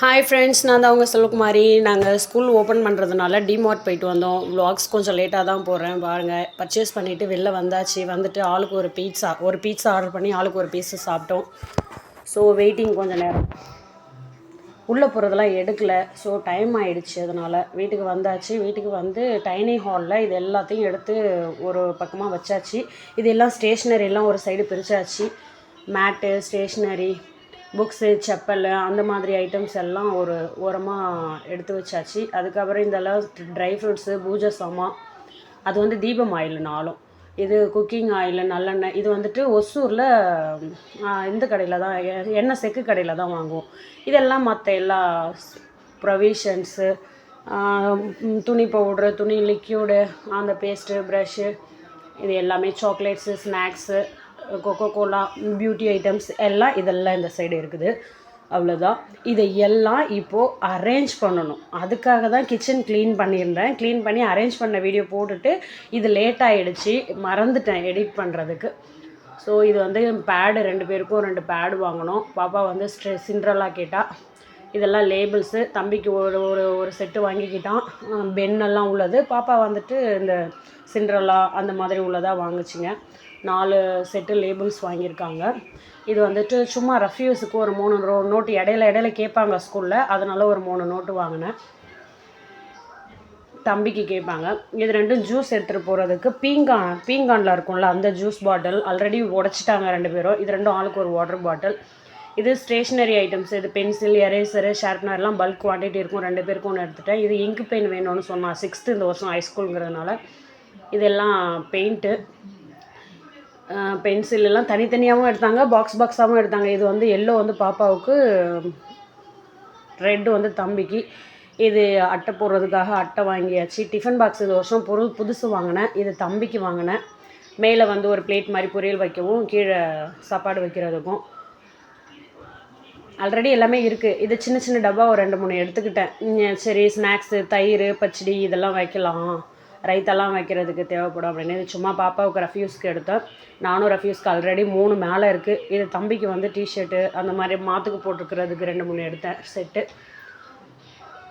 Hi friends நான் தான் உங்கள் செல்வகுமாரி. நாங்கள் ஸ்கூல் ஓப்பன் பண்ணுறதுனால டிமார்ட் போயிட்டு வந்தோம். வ்ளாக்ஸ் கொஞ்சம் லேட்டாக தான் போடுறேன். பாருங்கள் பர்ச்சேஸ் பண்ணிவிட்டு வெளில வந்தாச்சு. வந்துட்டு ஆளுக்கு ஒரு பீட்சா ஒரு பீட்சா ஆர்டர் பண்ணி ஆளுக்கு ஒரு பீஸு சாப்பிட்டோம். ஸோ வெயிட்டிங் கொஞ்சம் நேரம். உள்ளே போகிறதெல்லாம் எடுக்கலை. ஸோ டைம் ஆகிடுச்சு அதனால். வீட்டுக்கு வந்தாச்சு. வீட்டுக்கு வந்து டைனிங் ஹாலில் இது எல்லாத்தையும் எடுத்து ஒரு பக்கமாக வச்சாச்சு. இது எல்லாம் ஸ்டேஷ்னரி எல்லாம் ஒரு சைடு பிரித்தாச்சு மேட்டு ஸ்டேஷ்னரி புக்ஸு செப்பல் அந்த மாதிரி ஐட்டம்ஸ் எல்லாம் ஒரு ஓரமாக எடுத்து வச்சாச்சு. அதுக்கப்புறம் இதெல்லாம் ட்ரை ஃப்ரூட்ஸு பூஜை சாமான் அது வந்து தீபம் ஆயில் நாளும் இது குக்கிங் ஆயில் நல்லெண்ணெய் இது வந்துட்டு ஒசூரில் இந்த கடையில் தான் எண்ணெய் செக்கு கடையில் தான் வாங்குவோம். இதெல்லாம் மற்ற எல்லா ப்ரொவிஷன்ஸு துணி பவுட்ரு துணி லிக்யூடு அந்த பேஸ்ட்டு ப்ரஷ்ஷு இது எல்லாமே chocolates snacks Coca Cola beauty items எல்லாம் இதெல்லாம் இந்த சைடு இருக்குது. அவ்வளோதான் இதை எல்லாம் இப்போது அரேஞ்ச் பண்ணணும். அதுக்காக தான் கிச்சன் க்ளீன் பண்ணியிருந்தேன். க்ளீன் பண்ணி அரேஞ்ச் பண்ண வீடியோ போட்டுட்டு இது லேட் ஆகிடுச்சு மறந்துட்டேன் எடிட் பண்ணுறதுக்கு ஸோ இது வந்து பேடு ரெண்டு பேருக்கும் ரெண்டு பேடு வாங்கினோம் பாப்பா வந்து ஸ்ட்ரெ சிண்ட்ரலா கேட்டால் இதெல்லாம் லேபிள்ஸு தம்பிக்கு ஒரு ஒரு ஒரு செட்டு வாங்கிக்கிட்டான். பென்னெல்லாம் உள்ளது. பாப்பா வந்துட்டு இந்த சிண்ட்ரலா அந்த மாதிரி உள்ளதாக வாங்குச்சுங்க. நாலு செட்டு லேபிள்ஸ் வாங்கியிருக்காங்க. இது வந்துட்டு சும்மா ரஃப்யூஸுக்கு ஒரு மூணு ரோ நோட்டு இடையில இடையில கேட்பாங்க ஸ்கூலில் அதனால் ஒரு மூணு நோட்டு வாங்கினேன். தம்பிக்கு கேட்பாங்க. இது ரெண்டும் ஜூஸ் எடுத்துகிட்டு போகிறதுக்கு பீங்கான் பீங்கானில் இருக்கும்ல அந்த ஜூஸ் பாட்டில் ஆல்ரெடி உடச்சிட்டாங்க ரெண்டு பேரும். இது ரெண்டும் ஆளுக்கு ஒரு வாட்டர் பாட்டில் இது ஸ்டேஷ்னரி ஐட்டம்ஸ் இது பென்சில் எரேசரு ஷார்ப்னர்லாம் பல்க் குவான்டிட்டி இருக்கும். ரெண்டு பேருக்கும் ஒன்று எடுத்துட்டேன். இது இங்கு பெயின் வேணும்னு சொன்னான் சிக்ஸ்த்து இந்த வருஷம் ஹைஸ்கூலுங்கிறதுனால இதெல்லாம் பெயிண்ட்டு பென்சில் எல்லாம் தனித்தனியாகவும் எடுத்தாங்க பாக்ஸ் பாக்ஸாகவும் எடுத்தாங்க. இது வந்து எல்லோ வந்து பாப்பாவுக்கு ரெட்டு வந்து தம்பிக்கு. இது அட்டை போடுறதுக்காக அட்டை வாங்கியாச்சு. டிஃபன் பாக்ஸ் இது வருஷம் பொருள் புதுசு வாங்கினேன். இது தம்பிக்கு வாங்கினேன். மேலே வந்து ஒரு பிளேட் மாதிரி பொரியல் வைக்கவும் கீழே சாப்பாடு வைக்கிறதுக்கும். ஆல்ரெடி எல்லாமே இருக்குது இது சின்ன சின்ன டப்பா ஒரு ரெண்டு மூணு எடுத்துக்கிட்டேன். சரி ஸ்நாக்ஸு தயிர் பச்சடி இதெல்லாம் வைக்கலாம். ரைத்தெல்லாம் வைக்கிறதுக்கு தேவைப்படும் அப்படின்னு. இது சும்மா பாப்பாவுக்கு ரஃப்யூஸ்க்கு எடுத்தேன் நானும் ரஃப்யூஸ்க்கு ஆல்ரெடி மூணு மேலே இருக்குது இது தம்பிக்கு வந்து டிஷர்ட்டு அந்த மாதிரி மாற்றுக்கு போட்டிருக்கிறதுக்கு ரெண்டு மூணு எடுத்தேன். செட்டு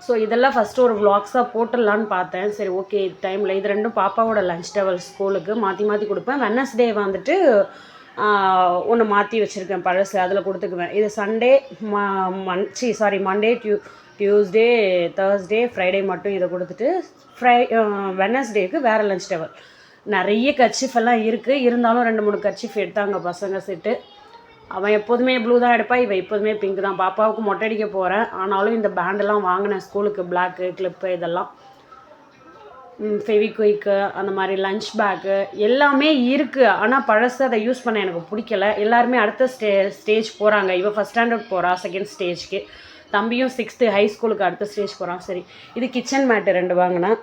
ஸோ இதெல்லாம் ஃபஸ்ட்டு ஒரு வ்ளாக்ஸாக போட்டுடலான்னு பார்த்தேன். சரி ஓகே டைமில் இது ரெண்டும் பாப்பாவோட லஞ்ச் டவல் ஸ்கூலுக்கு மாற்றி மாற்றி கொடுப்பேன். வெனஸ்டே வந்துட்டு ஒன்று மாற்றி வச்சுருக்கேன் பழசு. அதில் கொடுத்துக்குவேன். இது சண்டே ம மன் சி சாரி மண்டே டியூ டியூஸ்டே தேர்ஸ்டே ஃப்ரைடே மட்டும் இதை கொடுத்துட்டு ஃப்ரை வெனஸ்டேக்கு வேறு லஞ்ச் டேபிள் நிறைய கர்ச்சிஃப் எல்லாம் இருக்குது இருந்தாலும் ரெண்டு மூணு கர்ச்சிஃப் எடுத்தாங்க பசங்க செட்டு. அவன் எப்போதுமே ப்ளூ தான் எடுப்பான் இவன் எப்போதுமே பிங்க் தான். பாப்பாவுக்கு மொட்டை அடிக்க போகிறேன் ஆனாலும் இந்த பேண்டெல்லாம் வாங்கினேன் ஸ்கூலுக்கு பிளாக்கு கிளிப்பு இதெல்லாம். ஃபெவிக்விக்கு அந்த மாதிரி லஞ்ச் பேக்கு எல்லாமே இருக்குது ஆனால் பழசு அதை யூஸ் பண்ண எனக்கு பிடிக்கல. எல்லாருமே அடுத்த ஸ்டே ஸ்டேஜ் போகிறாங்க இவன் ஃபஸ்ட் ஸ்டாண்டர்ட் போகிறா செகண்ட் ஸ்டேஜ்க்கு தம்பியும் சிக்ஸ்த்து ஹை ஸ்கூலுக்கு அடுத்த ஸ்டேஜ் போகிறான் சரி இது கிச்சன் மேட்டு ரெண்டு வாங்கினேன்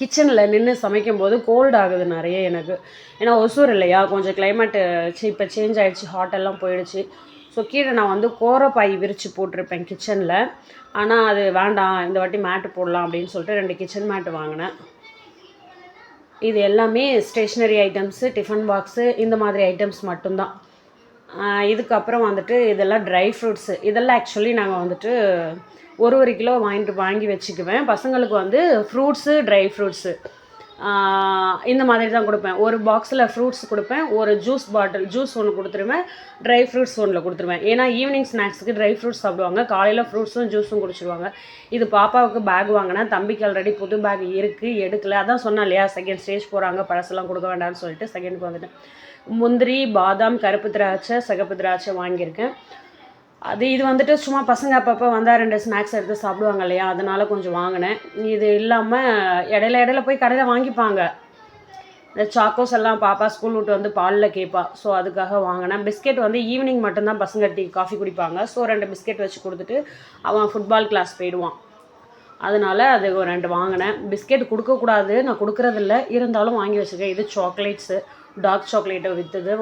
கிச்சனில் நின்று சமைக்கும்போது கோல்ட் ஆகுது நிறைய எனக்கு. ஏன்னா ஒசூர் இல்லையா? கொஞ்சம் கிளைமேட்டு இப்போ சேஞ்ச் ஆகிடுச்சு ஹாட்டெல்லாம் போயிடுச்சு. ஸோ கீழே நான் வந்து கோரப்பாய் விரித்து போட்டிருப்பேன் கிச்சனில் ஆனால் அது வேண்டாம் இந்த வாட்டி மேட்டு போடலாம் அப்படின்னு சொல்லிட்டு ரெண்டு கிச்சன் மேட்டு வாங்கினேன். இது எல்லாமே ஸ்டேஷ்னரி ஐட்டம்ஸு டிஃபன் பாக்ஸு இந்த மாதிரி ஐட்டம்ஸ் மட்டும்தான். இதுக்கப்புறம் வந்துட்டு இதெல்லாம் ட்ரை ஃப்ரூட்ஸு இதெல்லாம் ஆக்சுவலி நாங்கள் வந்துட்டு ஒரு ஒரு கிலோ வாங்கிட்டு வாங்கி வச்சுக்குவேன். பசங்களுக்கு வந்து ஃப்ரூட்ஸு ட்ரை ஃப்ரூட்ஸு இந்த மாதிரி தான் கொடுப்பேன். ஒரு பாக்ஸில் ஃப்ரூட்ஸ் கொடுப்பேன். ஒரு ஜூஸ் பாட்டில் ஜூஸ் ஒன்று கொடுத்துருவேன். ட்ரை ஃப்ரூட்ஸ் ஒன்றில் கொடுத்துருவேன். ஏன்னா ஈவினிங் ஸ்நாக்ஸுக்கு ட்ரை ஃப்ரூட்ஸ் சாப்பிடுவாங்க. காலையில் ஃப்ரூட்ஸும் ஜூஸும் குடிச்சிடுவாங்க இது பாப்பாவுக்கு பேக் வாங்கினா தம்பிக்கு ஆல்ரெடி புது பேக் இருக்குது எடுக்கல. அதான் சொன்னேன் இல்லையா? செகண்ட் ஸ்டேஜ் போகிறாங்க பழசெல்லாம் கொடுக்க வேண்டாம்னு சொல்லிட்டு செகண்டுக்கு வந்துட்டேன். முந்திரி பாதாம் கருப்பு திராட்சை சிகப்பு திராட்சை வாங்கியிருக்கேன். அது இது வந்துட்டு சும்மா பசங்க அப்பப்போ வந்தால் ரெண்டு ஸ்நாக்ஸ் எடுத்து சாப்பிடுவாங்க இல்லையா? அதனால கொஞ்சம் வாங்கினேன். இது இல்லாமல் இடையில இடையில போய் கடையில் வாங்கிப்பாங்க. இந்த சாக்கோஸ் எல்லாம் பாப்பா ஸ்கூல் விட்டு வந்து பாலில் கேட்பா ஸோ அதுக்காக வாங்கினேன். பிஸ்கெட் வந்து ஈவினிங் மட்டும்தான் பசங்க டீ காஃபி குடிப்பாங்க. ஸோ ரெண்டு பிஸ்கெட் வச்சு கொடுத்துட்டு அவன் ஃபுட்பால் கிளாஸ் போயிடுவான். அதனால அது ஒரு ரெண்டு வாங்கினேன். பிஸ்கெட் கொடுக்கக்கூடாது. நான் கொடுக்குறதில்ல. இருந்தாலும் வாங்கி வச்சுருக்கேன். இது சாக்லேட்ஸு டார்க் சாக்லேட்டை விற்றுது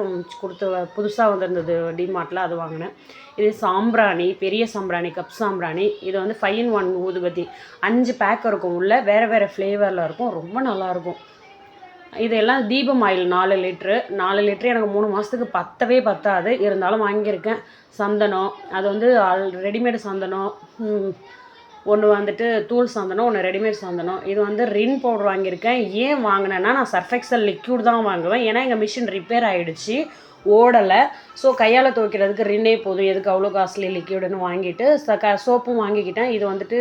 கொடுத்து புதுசாக வந்திருந்தது டிமார்ட்டில் அது வாங்கினேன். இது சாம்பிராணி பெரிய சாம்பிராணி கப் சாம்பிராணி. இது வந்து ஃபைவ் இன் ஒன் ஊதுபத்தி. அஞ்சு பேக் இருக்கும் உள்ளே வேறு வேறு ஃப்ளேவரில் இருக்கும். ரொம்ப நல்லாயிருக்கும் இதெல்லாம் தீபம் ஆயில் நாலு லிட்ரு நாலு லிட்ரு எனக்கு மூணு மாதத்துக்கு பத்தவே பத்தாது. இருந்தாலும் வாங்கியிருக்கேன். சந்தனம் அது வந்து ஆல் ரெடிமேடு சந்தனம் ஒன்று வந்துட்டு தூள் சாந்தனம் ஒன்று ரெடிமேட் சாந்தனம். இது வந்து ரின் பவுடர் வாங்கியிருக்கேன். ஏன் வாங்கினேன்னா நான் சர்ஃபெக்சல் லிக்யூட் தான் வாங்குவேன். ஏன்னா எங்கள் மிஷின் ரிப்பேர் ஆகிடுச்சு ஓடலை. ஸோ கையால் துவைக்கிறதுக்கு ரின்னே போதும். எதுக்கு அவ்வளோ காஸ்ட்லி லிக்யூடுன்னு வாங்கிட்டு ச க சோப்பும் வாங்கிக்கிட்டேன். இது வந்துட்டு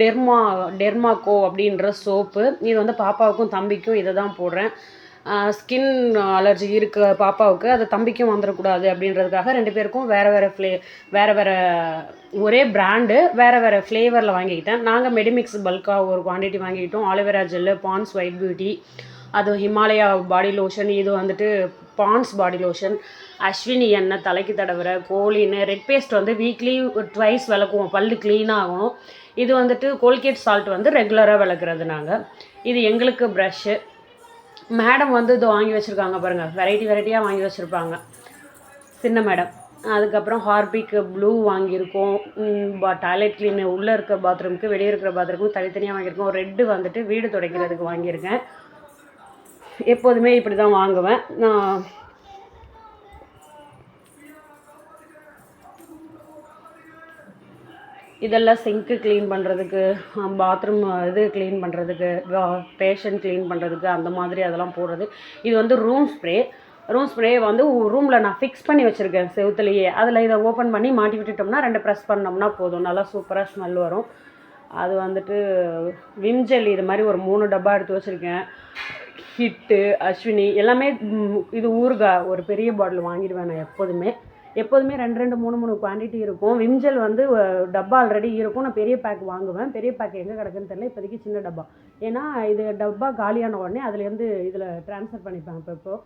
டெர்மா டெர்மாக்கோ அப்படின்ற சோப்பு இது வந்து பாப்பாவுக்கும் தம்பிக்கும் இதை தான் போடுறேன். ஸ்கின் அலர்ஜி இருக்க பாப்பாவுக்கு அது தம்பிக்கும் வந்துடக்கூடாது அப்படின்றதுக்காக ரெண்டு பேருக்கும் வேறு வேறு ஃப்ளே வேறு வேறு ஒரே பிராண்டு வேறு வேறு ஃப்ளேவரில் வாங்கிக்கிட்டேன். நாங்கள் மெடிமிக்ஸ் பல்காக ஒரு quantity வாங்கிக்கிட்டோம். Aloe vera gel Pond's white beauty அது ஹிமாலயா பாடி லோஷன் இது வந்துட்டு பான்ஸ் பாடி லோஷன் அஸ்வினி எண்ணெய் தலைக்கு தடவுற கோழின்னு ரெட் பேஸ்ட் வந்து வீக்லி ட்வைஸ் விளக்குவோம். பல்லு க்ளீனாகும் இது வந்துட்டு கோல்கேட் சால்ட் வந்து ரெகுலராக விளக்குறது நாங்கள் இது எங்களுக்கு ப்ரஷ்ஷு மேடம் வந்து இது வாங்கி வச்சுருக்காங்க பாருங்கள் வெரைட்டி வெரைட்டியாக வாங்கி வச்சுருப்பாங்க. சின்ன மேடம் அதுக்கப்புறம் ஹார்பிக் ப்ளூ வாங்கியிருக்கோம். பா டாய்லெட் க்ளீன் உள்ளே இருக்க பாத்ரூமுக்கு வெளியே இருக்கிற பாத்ரூமுக்கு தனித்தனியாக வாங்கியிருக்கோம். ரெட்டு வந்துட்டு வீடு துடைக்கிறதுக்கு வாங்கியிருக்கேன். எப்போதுமே இப்படி தான் வாங்குவேன். நான் இதெல்லாம் சிங்க்கு க்ளீன் பண்ணுறதுக்கு பாத்ரூம் இது க்ளீன் பண்ணுறதுக்கு பேஷண்ட் க்ளீன் பண்ணுறதுக்கு அந்த மாதிரி அதெல்லாம் போடுறது. இது வந்து ரூம் ஸ்ப்ரே ரூம் ஸ்ப்ரே வந்து ரூமில் நான் ஃபிக்ஸ் பண்ணி வச்சுருக்கேன் செவுத்துலேயே. அதில் இதை ஓப்பன் பண்ணி மாட்டி விட்டுட்டோம்னா ரெண்டு ப்ரெஸ் பண்ணோம்னா போதும். நல்லா சூப்பராக ஸ்மெல் வரும். அது வந்துட்டு விம் ஜெல் இது மாதிரி ஒரு மூணு டப்பா எடுத்து வச்சுருக்கேன். ஹிட்டு அஸ்வினி எல்லாமே இது ஊறுகாய். ஒரு பெரிய பாட்டில் வாங்கிடுவேன் நான் எப்போதுமே. எப்போதுமே ரெண்டு ரெண்டு மூணு மூணு குவான்டிட்டி இருக்கும். விம்ஜெல் வந்து டப்பா ஆல்ரெடி இருக்கும். நான் பெரிய பேக் வாங்குவேன். பெரிய பேக் எங்கே கிடக்குன்னு தெரியல. இப்போதைக்கு சின்ன டப்பா. ஏன்னா இது டப்பா காலியான உடனே அதுலேருந்து இதில் ட்ரான்ஸ்ஃபர் பண்ணிப்பேன் இப்போ. இப்போ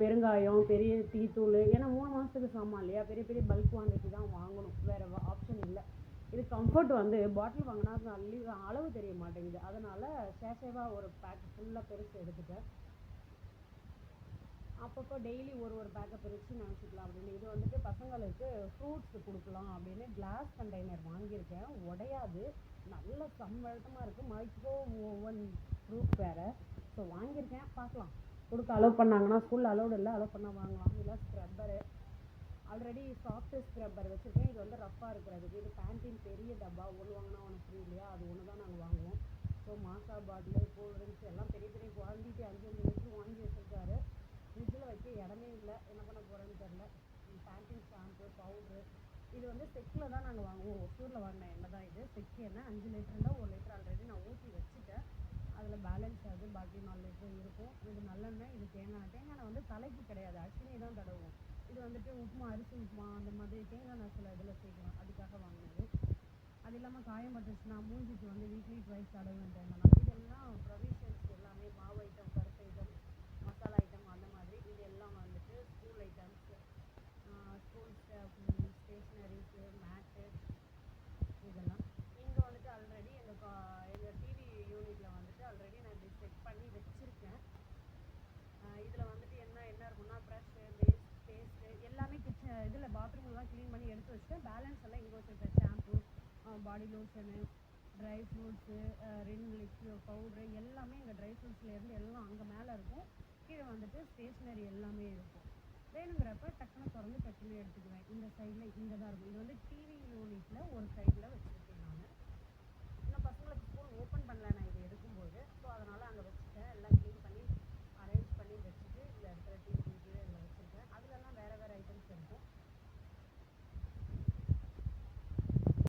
பெருங்காயம் பெரிய டீத்தூள் ஏன்னா மூணு மாதத்துக்கு சாமான் இல்லையா? பெரிய பெரிய பல்க் குவான்டிட்டி தான் வாங்கணும். வேறு ஆப்ஷன் இல்லை. இது கம்ஃபர்ட் வந்து பாட்டில் வாங்கினா அது அளவு தெரிய மாட்டேங்குது. அதனால் சேஷேவாக ஒரு பேக் ஃபுல்லாக பெருசு எடுத்துட்டேன். அப்பப்போ டெய்லி ஒரு ஒரு பேக்கை பிரித்து நினச்சிக்கலாம் அப்படின்னு. இது வந்துட்டு பசங்களுக்கு ஃப்ரூட்ஸ் கொடுக்கலாம் அப்படின்னு கிளாஸ் கண்டெய்னர் வாங்கியிருக்கேன். உடையாது. நல்ல சம்மழத்தமாக இருக்குது மைக்ரோ ஓவன் ப்ரூஃப் வேறு. ஸோ வாங்கியிருக்கேன். பார்க்கலாம். கொடுக்க அலோவ் பண்ணாங்கன்னா ஸ்கூலில் அலோடு இல்லை அலோவ் பண்ணால் வாங்கலாம். இல்லை ஸ்க்ரப்பரு ஆல்ரெடி சாஃப்ட் ஸ்க்ரப்பர் வச்சுருக்கேன். இது வந்து ரஃப்பாக இருக்கிறதுக்கு இது. பேண்டீன் பெரிய டப்பா. ஒன்று வாங்கினா ஒன்று ஃப்ரீ இல்லையா? அது ஒன்று தான் நாங்கள் வாங்குவோம். ஸோ மாசா பாட்டில் கூல் ட்ரிங்க்ஸ் எல்லாம் பெரிய பெரிய குவாலிட்டி அஞ்சு அஞ்சு லிட்டர் வாங்கி வச்சுருக்காரு ஃப்ரிட்ஜில் வைக்க இடமே இல்லை என்ன பண்ண போகிறேன்னு தெரில பேண்டீன் ஷாம்பு பவுட்ரு இது வந்து செக்கில் தான் நாங்கள் வாங்குவோம். ஒசூரில் வாங்கின எண்ணெய் தான் இது. செக்கு எண்ணெய் அஞ்சு லிட்டருல ஒரு லிட்டர் ஆல்ரெடி நான் ஊற்றி வச்சுட்டேன். அதில் பேலன்ஸ் ஆகுது பாக்கி நாலு லிட்டர் இருக்கும். இது நல்லெண்ணெய் இது தேங்காய். தேங்காய் வந்து தலைக்கு கிடையாது. அஸ்வினி தான் தடவும் இது வந்துட்டு உப்புமா அரிசி உப்புமா அந்த மாதிரி தேங்காய் எண்ணெய் சில இதில் சேர்க்கலாம். அதுக்காக வாங்கினது. அது இல்லாமல் காயம் பட்டுச்சுன்னா மூஞ்சிக்கு வந்து வீக்லி ட்வைஸ் தடவுவேன் தேங்காய் இதெல்லாம் ப்ரொவிஷன்ஸ் எல்லாமே மாவு ஐட்டம் பருப்பு ஐட்டம் மசாலா ஐட்டம் அந்த மாதிரி இது எல்லாம் வந்துட்டு ஸ்கூல் ஐட்டம்ஸ் ஸ்கூல் ஸ்டேஷ்னரிஸு மேட்டு இதெல்லாம் இங்கே வந்துட்டு ஆல்ரெடி எங்கள் எங்கள் டிவி யூனிட்டில் வந்துட்டு ஆல்ரெடி நான் இப்படி செட் பண்ணி வச்சுருக்கேன் இதில் வந்துட்டு என்ன என்ன இருக்கும்னா ப்ரஷ்ஷு பேஸ்ட் பேஸ்ட்டு எல்லாமே கிச்சன் இதில் பாத்ரூம்லாம் க்ளீன் பண்ணி எடுத்து வச்சுட்டேன். பேலன்ஸ் எல்லாம் இங்கே வச்சுருக்கேன் shampoo body lotion dry fruits Rin liquid powder எல்லாமே எங்கள் ட்ரை ஃப்ரூட்ஸ்லேருந்து எல்லாம் அங்கே மேலே இருக்கும். கீழே வந்துட்டு ஸ்டேஷ்னரி எல்லாமே இருக்கும். வேணுங்கிறப்ப டக்குன்னு திறந்து டக்குன்னு எடுத்துக்குவேன். இந்த சைடில் இங்கே தான் இருக்கும். இது வந்து டீ